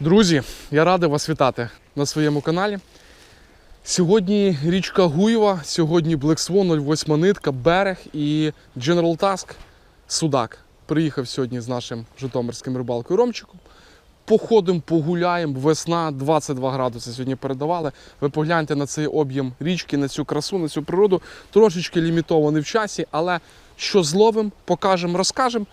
Друзі, я радий вас вітати на своєму каналі. Сьогодні річка Гуєва, сьогодні Black Swan, 08 нитка, берег і General Task Судак. Приїхав сьогодні з нашим житомирським рибалкою Ромчиком. Походимо, погуляємо. Весна 22 градуси сьогодні передавали. Ви погляньте на цей об'єм річки, на цю красу, на цю природу. Трошечки лімітований в часі, але що зловимо, покажемо, розкажемо.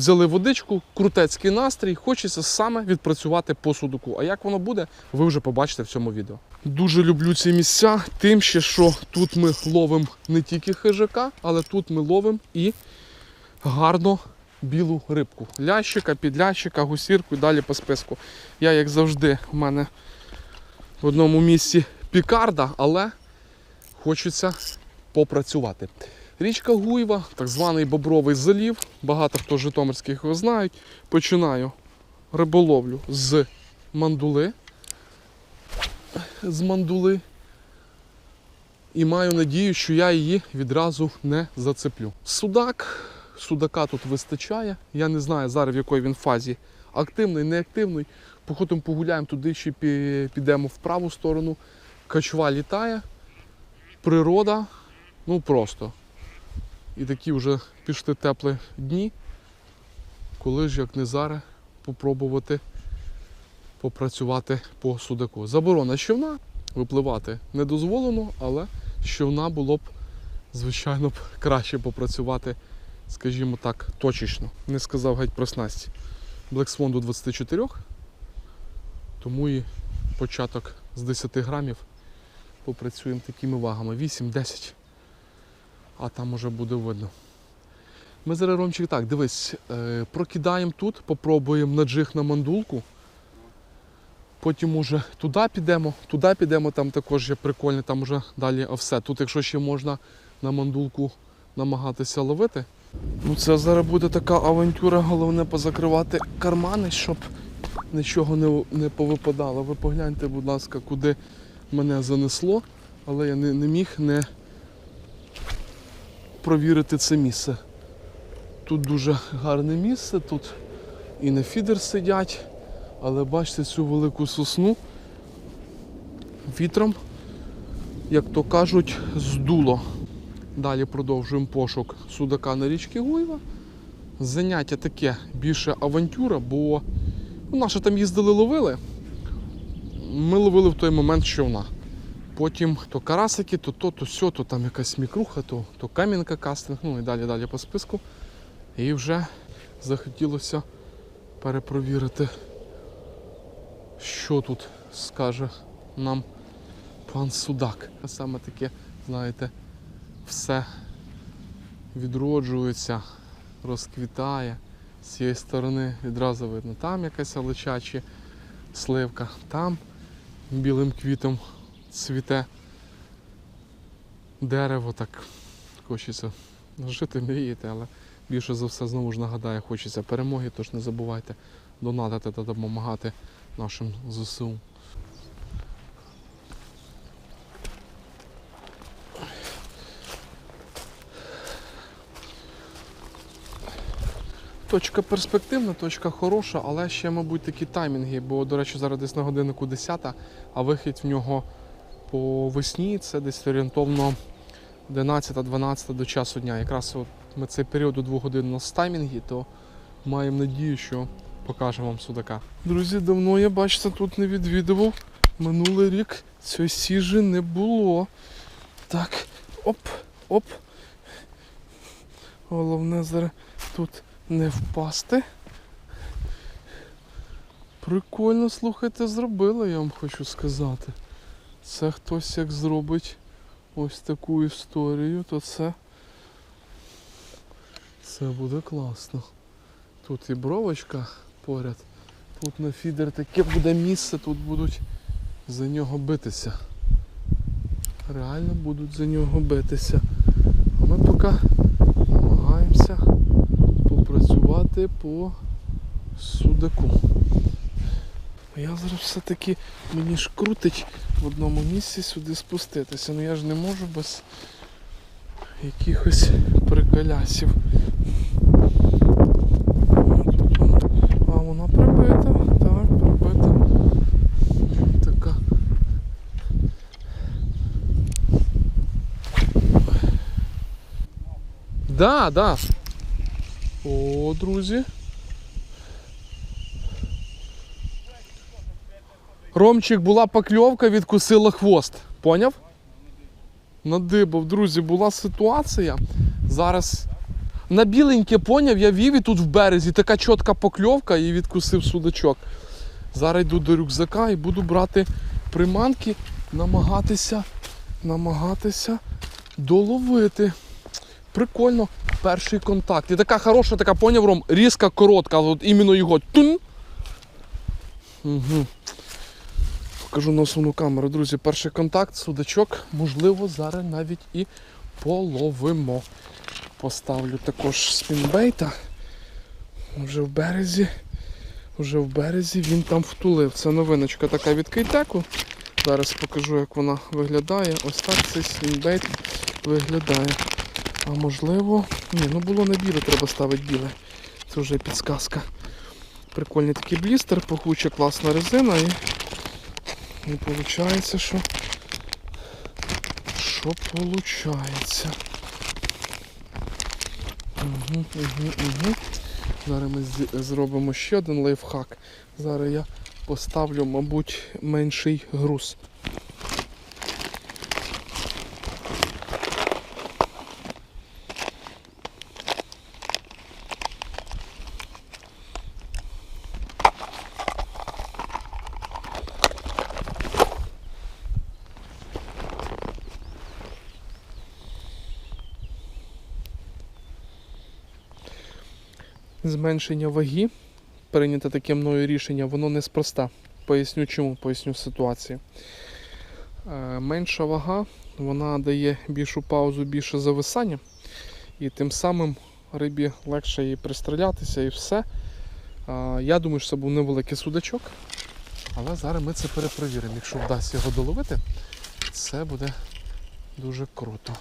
Взяли водичку, крутецький настрій, хочеться саме відпрацювати по судоку. А як воно буде, ви вже побачите в цьому відео. Дуже люблю ці місця, тим ще, що тут ми ловимо не тільки хижака, але тут ми ловимо і гарно білу рибку. Лящика, підлящика, гусірку і далі по списку. Я, як завжди, в мене в одному місці пікарда, але хочеться попрацювати. Річка Гуєва, так званий Бобровий залів. Багато хто житомирських його знають. Починаю риболовлю з мандули. З мандули. І маю надію, що я її відразу не зацеплю. Судак, судака тут вистачає. Я не знаю зараз в якій він фазі. Активний, неактивний. Походимо погуляємо туди, ще підемо в праву сторону. Качва літає. Природа. Ну просто. І такі вже пішли теплі дні. Коли ж, як не зараз, попробувати попрацювати по судаку. Заборона з човна, випливати не дозволено, але з човна було б, звичайно, б краще попрацювати, скажімо так, точечно. Не сказав геть про снасті. Black Swan до 24, тому і початок з 10 грамів попрацюємо такими вагами. 8-10 а там уже буде видно. Ми зараз Ромчик так, дивись, е, прокидаємо тут, попробуємо на джиг на мандулку. Потім уже туди підемо, туди підемо, там також є прикольне, там уже далі все. Тут, якщо ще можна на мандулку намагатися ловити. Ну це зараз буде така авантюра, головне позакривати кармани, щоб нічого не, не повипадало. Ви погляньте, будь ласка, куди мене занесло, але я не, не міг не провірити це місце. Тут дуже гарне місце, тут і на фідер сидять, але бачите цю велику сосну вітром, як то кажуть, здуло. Далі продовжуємо пошук судака на річці Гуєва. Заняття таке більше авантюра, бо ну, наші там їздили ловили. Ми ловили в той момент човна. Потім то карасики, то то, то сьо, то там якась мікруха, то, то камінка кастинг, ну і далі далі по списку. І вже захотілося перепровірити, що тут скаже нам пан Судак. А Саме таке, знаєте, все відроджується, розквітає. З цієї сторони відразу видно, там якась личача сливка, там білим квітом цвіте дерево, так хочеться жити, мріяти, але більше за все знову ж нагадаю, хочеться перемоги, тож не забувайте донатити та допомагати нашим ЗСУ. Точка перспективна, точка хороша, але ще, мабуть, такі таймінги, бо, до речі, зараз десь на годиннику 10, а вихід в нього по весні це десь орієнтовно 11-12 до часу дня. Якраз от ми цей період у 2 годин у нас таймінги, то маємо надію, що покажемо вам судака. Друзі, давно я бачите, тут не відвідував. Минулий рік цієї сіжі не було. Так, оп, оп. Головне зараз тут не впасти. Прикольно, слухайте, зробили, я вам хочу сказати. Це хтось як зробить ось таку історію, то це. Це буде класно. Тут і бровочка поряд. Тут на фідер таке буде місце, тут будуть за нього битися. Реально будуть за нього битися. А ми поки намагаємося попрацювати по судаку. Я зараз все-таки мені ж крутить в одному місці сюди спуститися. Ну я ж не можу без якихось приколясів. А вона прибита, так, прибита. Така. Да, да. О, друзі. Ромчик була покльовка, відкусила хвост. Поняв? Надибав, друзі, була ситуація. Зараз на біленьке поняв, я вів і тут в березі така чітка покльовка і відкусив судачок. Зараз йду до рюкзака і буду брати приманки, намагатися, намагатися доловити. Прикольно. Перший контакт. І така хороша, така поняв, Ром, різка коротка, от іменно його тун. Угу. Покажу на основну камеру, друзі. Перший контакт, судачок, можливо, зараз навіть і половимо. Поставлю також спінбейта. Вже в березі. Вже в березі він там втулив. Це новиночка така від кейтеку. Зараз покажу, як вона виглядає. Ось так цей спінбейт виглядає. А можливо. Ні, ну було не біле, треба ставити біле. Це вже підсказка. Прикольний такий блістер, пахуча класна резина і. І виходить, що. Що виходить? Угу, угу, угу. Зараз ми зробимо ще один лайфхак. Зараз я поставлю, мабуть, менший груз. Зменшення ваги, прийняте таке мною рішення, воно неспроста. Поясню чому, поясню ситуацію. Е, Менша вага, вона дає більшу паузу, більше зависання, і тим самим рибі легше її пристрілятися і все. Я думаю, що це був невеликий судачок, але зараз ми це перепровіримо. Якщо вдасться його доловити, це буде дуже круто.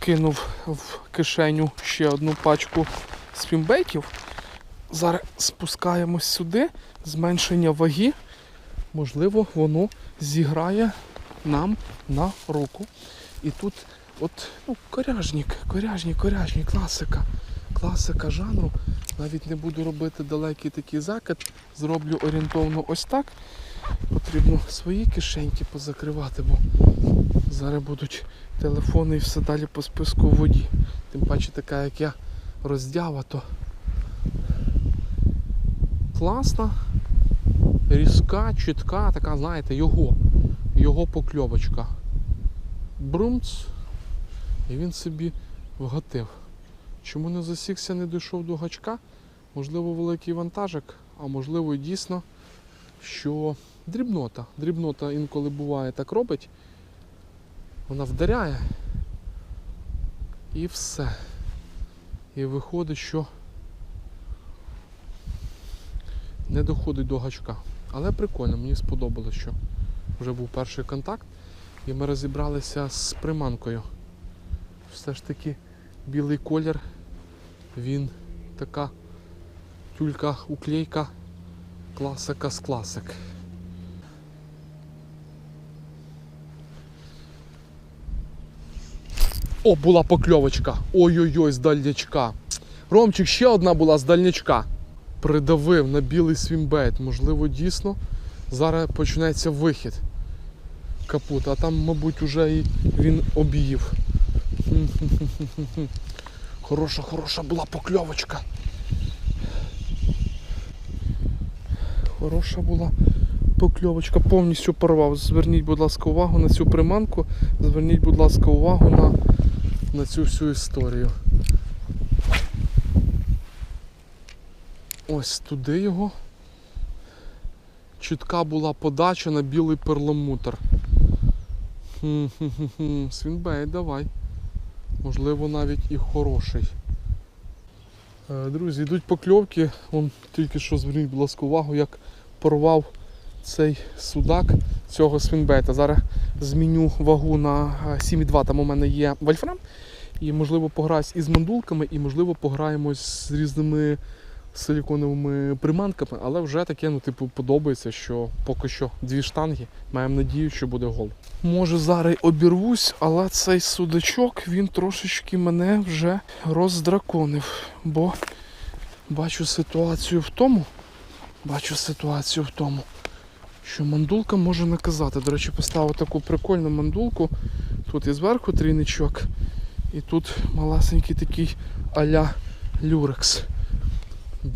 Кинув в кишеню ще одну пачку спімбейтів. Зараз спускаємось сюди, зменшення ваги. Можливо, воно зіграє нам на руку. І тут от, ну, коряжник, коряжник, коряжник, класика. Класика жанру. Навіть не буду робити далекий такий закид. Зроблю орієнтовно ось так. Потрібно свої кишеньки позакривати, бо зараз будуть телефони і все далі по списку в воді. Тим паче така, як я роздява, то класна, різка, чітка, така, знаєте, його, його покльовочка. Брумц, і він собі вгатив. Чому не засікся, не дійшов до гачка? Можливо, великий вантажик, а можливо і дійсно, що дрібнота. Дрібнота інколи буває так робить. Вона вдаряє. І все. І виходить, що не доходить до гачка. Але прикольно, мені сподобалося, що вже був перший контакт, і ми розібралися з приманкою. Все ж таки білий колір, він така тюлька, уклейка, класика з класик. О, була покльовочка. Ой-ой-ой, з дальнячка. Ромчик, ще одна була з дальнячка. Придавив на білий свімбейт. Можливо, дійсно. Зараз почнеться вихід. Капут, а там, мабуть, уже і він об'їв. Хороша, хороша була покльовочка. Хороша була покльовочка, повністю порвав. Зверніть, будь ласка, увагу на цю приманку. Зверніть, будь ласка, увагу на, на цю всю історію. Ось туди його. Чітка була подача на білий перламутр. Свінбей, давай. Можливо, навіть і хороший. Е, Друзі, йдуть покльовки. Вон тільки що зверніть, будь ласка, увагу, як порвав цей судак цього свінбета. Зараз зміню вагу на е, 7,2. Там у мене є вольфрам. І можливо пограюсь із мандулками, і можливо пограємось з різними силіконовими приманками, але вже таке, ну, типу, подобається, що поки що дві штанги. Маємо надію, що буде гол. Може зараз обірвусь, але цей судачок він трошечки мене вже роздраконив. Бо бачу ситуацію в тому. Бачу ситуацію в тому, що мандулка може наказати. До речі, поставив таку прикольну мандулку. Тут і зверху трійничок, і тут малесенький такий а-ля люрекс.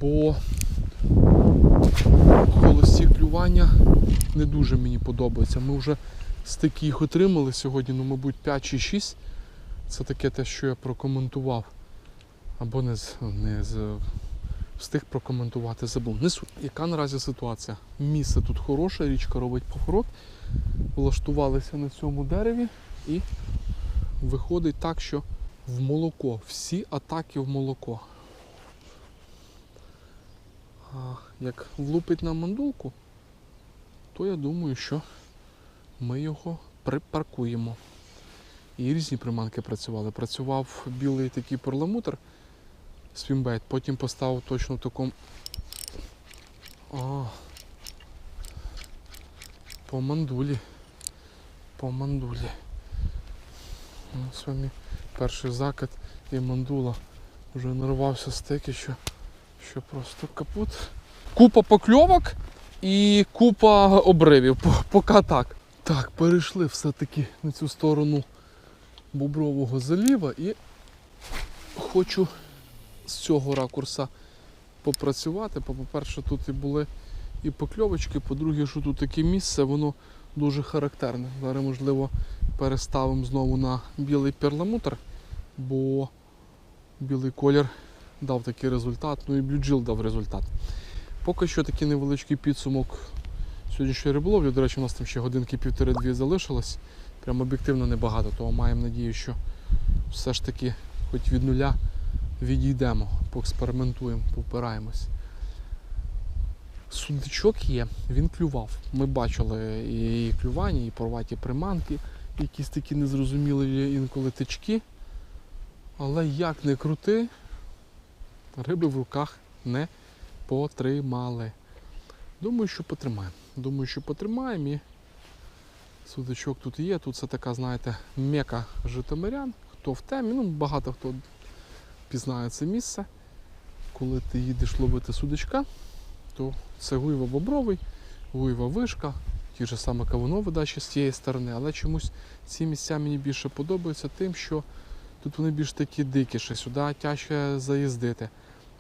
Бо холості клювання не дуже мені подобаються. Ми вже стики їх отримали сьогодні, ну, мабуть, 5 чи 6. Це таке те, що я прокоментував. Або не, з- не з, встиг прокоментувати, забув. Яка наразі ситуація? Місце тут хороше, річка робить поворот. Влаштувалися на цьому дереві і виходить так, що в молоко. Всі атаки в молоко. А як влупить на мандулку, то я думаю, що ми його припаркуємо. І різні приманки працювали. Працював білий такий перламутр свімбейт, потім поставив точно в такому. А, по мандулі. По мандулі. Ну, з вами перший закид і мандула. Вже нарвався стики, що, що просто капут. Купа покльовок і купа обривів. Поки так. Так, перейшли все-таки на цю сторону Бобрового заліва і хочу з цього ракурса попрацювати. По-перше, тут і були і покльовочки, по-друге, що тут таке місце, воно дуже характерне. Зараз, можливо, переставимо знову на білий перламутр, бо білий колір дав такий результат, ну і блюджил дав результат. Поки що такий невеличкий підсумок сьогоднішньої риболовлі. До речі, у нас там ще годинки півтори-дві залишилось. Прям об'єктивно небагато, тому маємо надію, що все ж таки хоч від нуля відійдемо, поекспериментуємо, попираємось. Сундичок є, він клював. Ми бачили і клювання, і порваті приманки, якісь такі незрозумілі інколи тички. Але як не крути, риби в руках не потримали. Думаю, що потримаємо. Думаю, що потримаємо і судачок тут є. Тут це така, знаєте, мека житомирян. Хто в темі, ну багато хто пізнає це місце. Коли ти їдеш ловити судачка, то це гуйва бобровий, гуйва вишка, ті ж саме кавунове дачі з тієї сторони, але чомусь ці місця мені більше подобаються тим, що тут вони більш такі дикіші, сюди тяжче заїздити.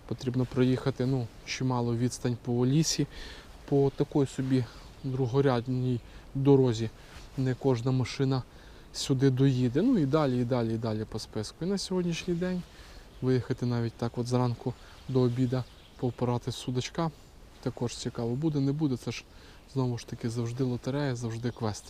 Потрібно проїхати ну, чимало відстань по лісі, по такій собі другорядній дорозі. Не кожна машина сюди доїде. Ну і далі, і далі, і далі по списку. І на сьогоднішній день виїхати навіть так от зранку до обіда повпирати з судачка. Також цікаво. Буде, не буде, це ж знову ж таки завжди лотерея, завжди квест.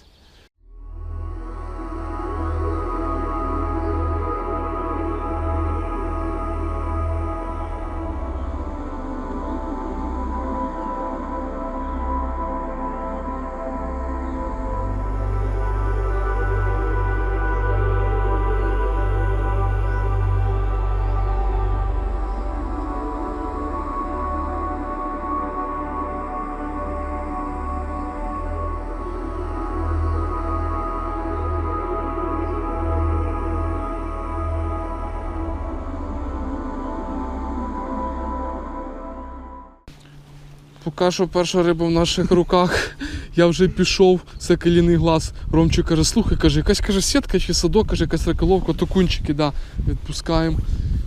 Поки перша риба в наших руках. Я вже пішов, це каліний глаз. Ромчик каже, слухай, каже, якась каже, сітка чи садок, каже, якась раколовка, то кунчики, да, відпускаємо.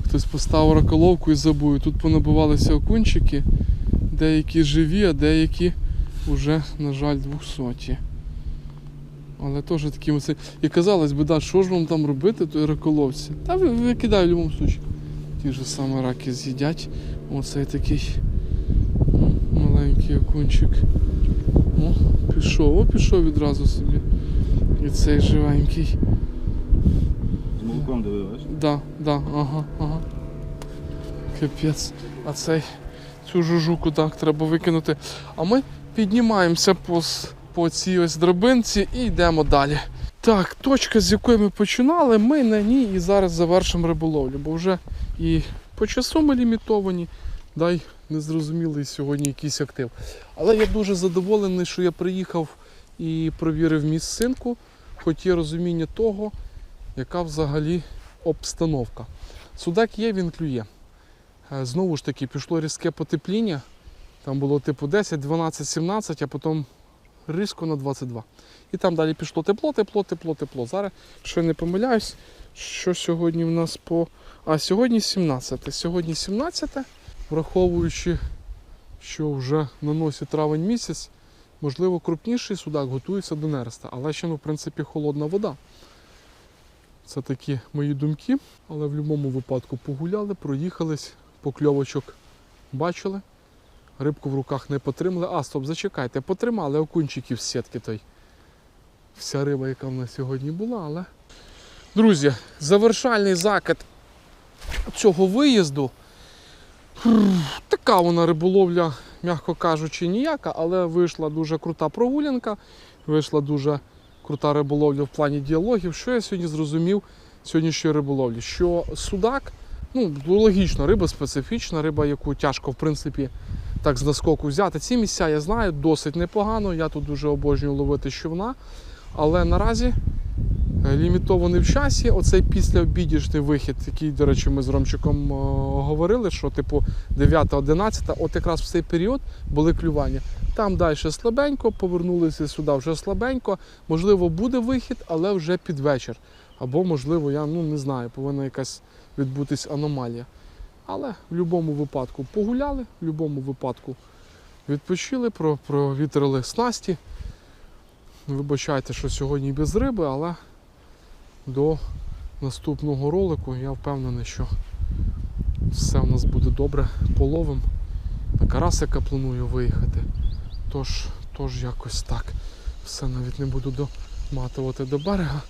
Хтось поставив раколовку і забув. Тут понабивалися окунчики, деякі живі, а деякі вже, на жаль, двохсоті. Але теж такі оце. І казалось би, да, що ж вам там робити, той раколовці? Та ви викидай в будь-якому випадку. Ті ж саме раки з'їдять. Оцей такий маленький окунчик. О, пішов, о, пішов відразу собі. І цей живенький. З молоком дивилась? Да, да, ага, ага. Капець. А цей цю жужуку так треба викинути. А ми піднімаємося по, по цій ось драбинці і йдемо далі. Так, точка, з якої ми починали, ми на ній і зараз завершимо риболовлю, бо вже і по часу ми лімітовані, дай незрозумілий сьогодні якийсь актив. Але я дуже задоволений, що я приїхав і провірив місцинку, хоч є розуміння того, яка взагалі обстановка. Судак є, він клює. Е, Знову ж таки, пішло різке потепління. Там було типу 10, 12, 17, а потім різко на 22. І там далі пішло тепло, тепло, тепло, тепло. Зараз, якщо я не помиляюсь, що сьогодні в нас по. А сьогодні 17. Сьогодні 17, враховуючи, що вже на носі травень місяць, можливо, крупніший судак готується до нереста, але ще, ну, в принципі, холодна вода. Це такі мої думки, але в будь-якому випадку погуляли, проїхались, покльовочок бачили. Рибку в руках не потримали. А, стоп, зачекайте, потримали окунчиків з сітки той. Вся риба, яка в нас сьогодні була, але. Друзі, завершальний закид цього виїзду. Така вона риболовля, м'яко кажучи, ніяка, але вийшла дуже крута прогулянка, вийшла дуже крута риболовля в плані діалогів. Що я сьогодні зрозумів сьогоднішньої риболовлі? Що судак, ну логічно, риба специфічна, риба, яку тяжко в принципі так з наскоку взяти. Ці місця я знаю досить непогано. Я тут дуже обожнюю ловити щовна. Але наразі лімітований в часі. Оцей післяобідішний вихід, який, до речі, ми з Ромчиком е, говорили, що типу 9-11, от якраз в цей період були клювання. Там далі слабенько, повернулися сюди вже слабенько. Можливо, буде вихід, але вже під вечір. Або, можливо, я ну, не знаю, повинна якась відбутись аномалія. Але в будь-якому випадку погуляли, в будь-якому випадку відпочили, провітрили снасті. Вибачайте, що сьогодні без риби, але до наступного ролику я впевнений, що все в нас буде добре половим. На карасика планую виїхати. Тож, тож якось так. Все навіть не буду доматувати до берега.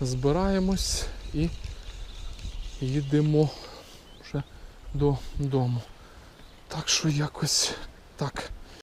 Збираємось і їдемо вже додому. Так що якось так.